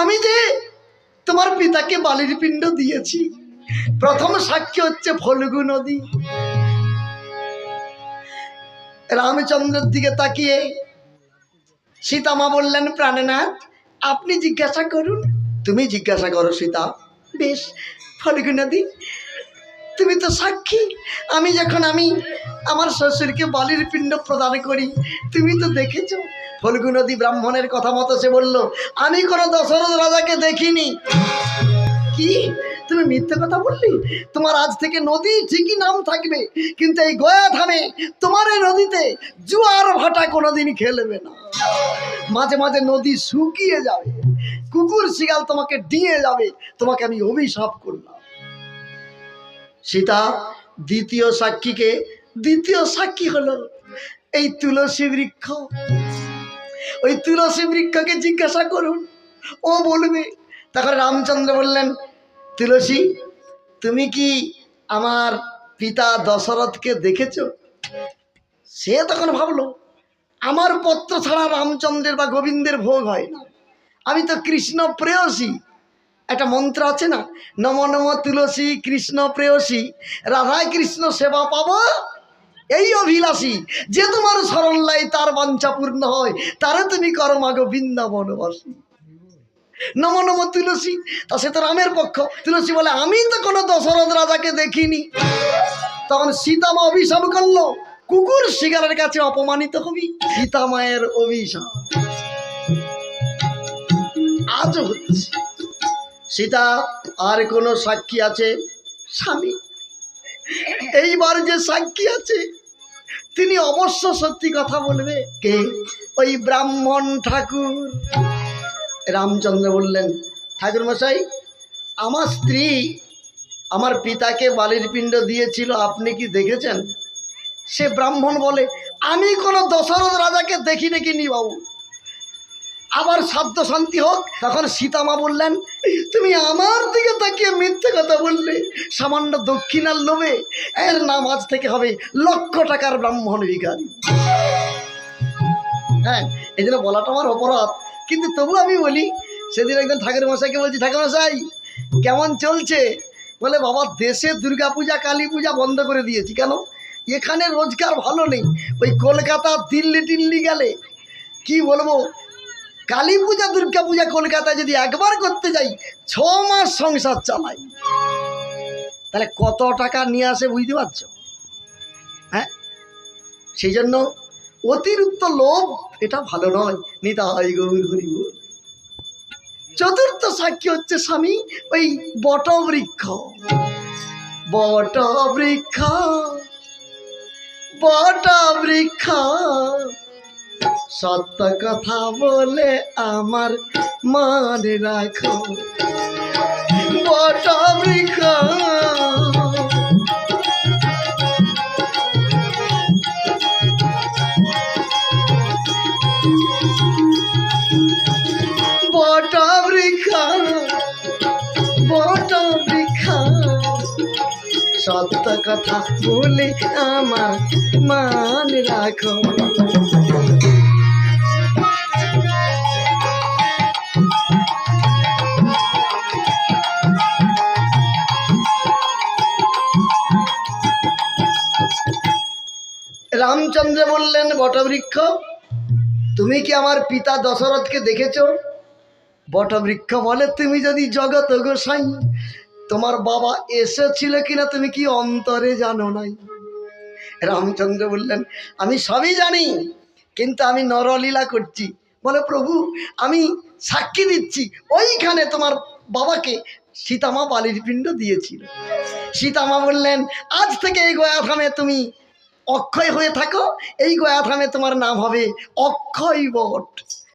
আমি যে তোমার পিতাকে বালির পিণ্ড দিয়েছি, প্রথম সাক্ষী হচ্ছে ফলগু নদী। রামচন্দ্রের দিকে তাকিয়ে সীতামা বললেন, প্রাণনাথ, আপনি জিজ্ঞাসা করুন। তুমি জিজ্ঞাসা করো সীতা। বেশ, ফলগু নদী, তুমি তো সাক্ষী। আমি যখন আমি আমার শ্বশুরকে বালির পিণ্ড প্রদান করি, তুমি তো দেখেছ ফলগু নদী ব্রাহ্মণের কথা মতো সে বলল, আমি কোনো দশরথ রাজাকে দেখিনি। কি? তুমি মিথ্যে কথা বললি? তোমার আজ থেকে নদী ঠিকই নাম থাকবে, কিন্তু এই গয়া ধামে তোমার এই নদীতে জুয়ার ভাটা কোনোদিন খেলবে না। মাঝে মাঝে নদী শুকিয়ে যাবে, কুকুর শিগাল তোমাকে ডিঙে যাবে, তোমাকে আমি অভিশাপ করলাম। সীতা দ্বিতীয় সাক্ষীকে, দ্বিতীয় সাক্ষী হলো এই তুলসী বৃক্ষ। ওই তুলসী বৃক্ষকে জিজ্ঞাসা করুন। ও বলবে, তখন রামচন্দ্র বললেন, তুলসী, তুমি কি আমার পিতা দশরথকে দেখেছ? সে তখন ভাবলো, আমার পত্র ছাড়া রামচন্দ্রের বা গোবিন্দের ভোগ হয় না। আমি তো কৃষ্ণ প্রেয়সী। একটা মন্ত্র আছে না, নম নম তুলসী কৃষ্ণ প্রেয়সী রাধা কৃষ্ণ সেবা পাবো এই অভিলাষী, যে তোমার শরণ লাই তার বাঞ্ছা পূর্ণ হয়, তারে তুমি করো মাগো বৃন্দাবনবাসী নম নম তুলসী, তা সে তো রামের পক্ষ। তুলসী বলে, আমি তো কোনো দশরথ রাজাকে দেখিনি। তখন সীতামা অভিশাপ করল, কুকুর শিকারের কাছে অপমানিত হবি। সীতা মায়ের অভিশাপ। আজ হচ্ছে। সীতা আর কোনো সাক্ষী আছে? স্বামী। এইবার যে সাক্ষী আছে তিনি অবশ্য সত্যি কথা বলবে। কে? ওই ব্রাহ্মণ ঠাকুর। রামচন্দ্র বললেন ঠাকুর মশাই আমার স্ত্রী আমার পিতাকে বালির পিণ্ড দিয়েছিল, আপনি কি দেখেছেন? সে ব্রাহ্মণ বলে, আমি কোনো দশরথ রাজাকে দেখি নাকি নি বাবু? আবার সাধ্য শান্তি হোক। তখন সীতামা বললেন, তুমি আমার দিকে তাকিয়ে মিথ্যে কথা বললে। সামান্য দক্ষিণার লোভে এর নাম আজ থেকে হবে লক্ষ টাকার ব্রাহ্মণ ভিখারি। হ্যাঁ এই জন্য বলাটা আমার অপরাধ। কিন্তু তবু আমি বলি, সেদিন একজন ঠাকুর মশাইকে বলছি, ঠাকুর মশাই, কেমন চলছে? বলে, বাবা, দেশে দুর্গা পূজা কালী পূজা বন্ধ করে দিয়েছি। কেন? এখানে রোজগার ভালো নেই। ওই কলকাতা দিল্লি টিল্লি গেলে কি বলব? কালী পূজা, দুর্গা পূজা কলকাতায় যদি একবার করতে যাই, ছ মাস সংসার চালাই। তাহলে কত টাকা নিয়ে আসে বুঝতে পারছ? হ্যাঁ? সেই জন্য অতিরিক্ত লোভ, এটা ভালো নয়। নিতা হয় গৌর হরি চতুর্থ সাক্ষী হচ্ছে স্বামী, ওই বট বৃক্ষ বট বৃক্ষ বট বৃক্ষ সত্য কথা বলে আমার মনে রাখো। বট বৃক্ষ। বট বৃক্ষ। বট বৃক্ষ। সত্য কথা বলে আমার মান রাখো। রামচন্দ্র বললেন, বটবৃক্ষ, তুমি কি আমার পিতা দশরথকে দেখেছ? বটবৃক্ষ বলে, তুমি যদি জগত গোসাই, তোমার বাবা এসেছিল কিনা তুমি কি অন্তরে জানো নাই? রামচন্দ্র বললেন, আমি সবই জানি, কিন্তু আমি নরলীলা করছি। বলে, প্রভু, আমি সাক্ষী দিচ্ছি, ওইখানে তোমার বাবাকে সীতামা বালির পিণ্ড দিয়েছিল। সীতামা বললেন, আজ থেকে এই গয়াধামে তুমি অক্ষয় হয়ে থাকো। এই গয়াধামে তোমার নাম হবে অক্ষয় বট।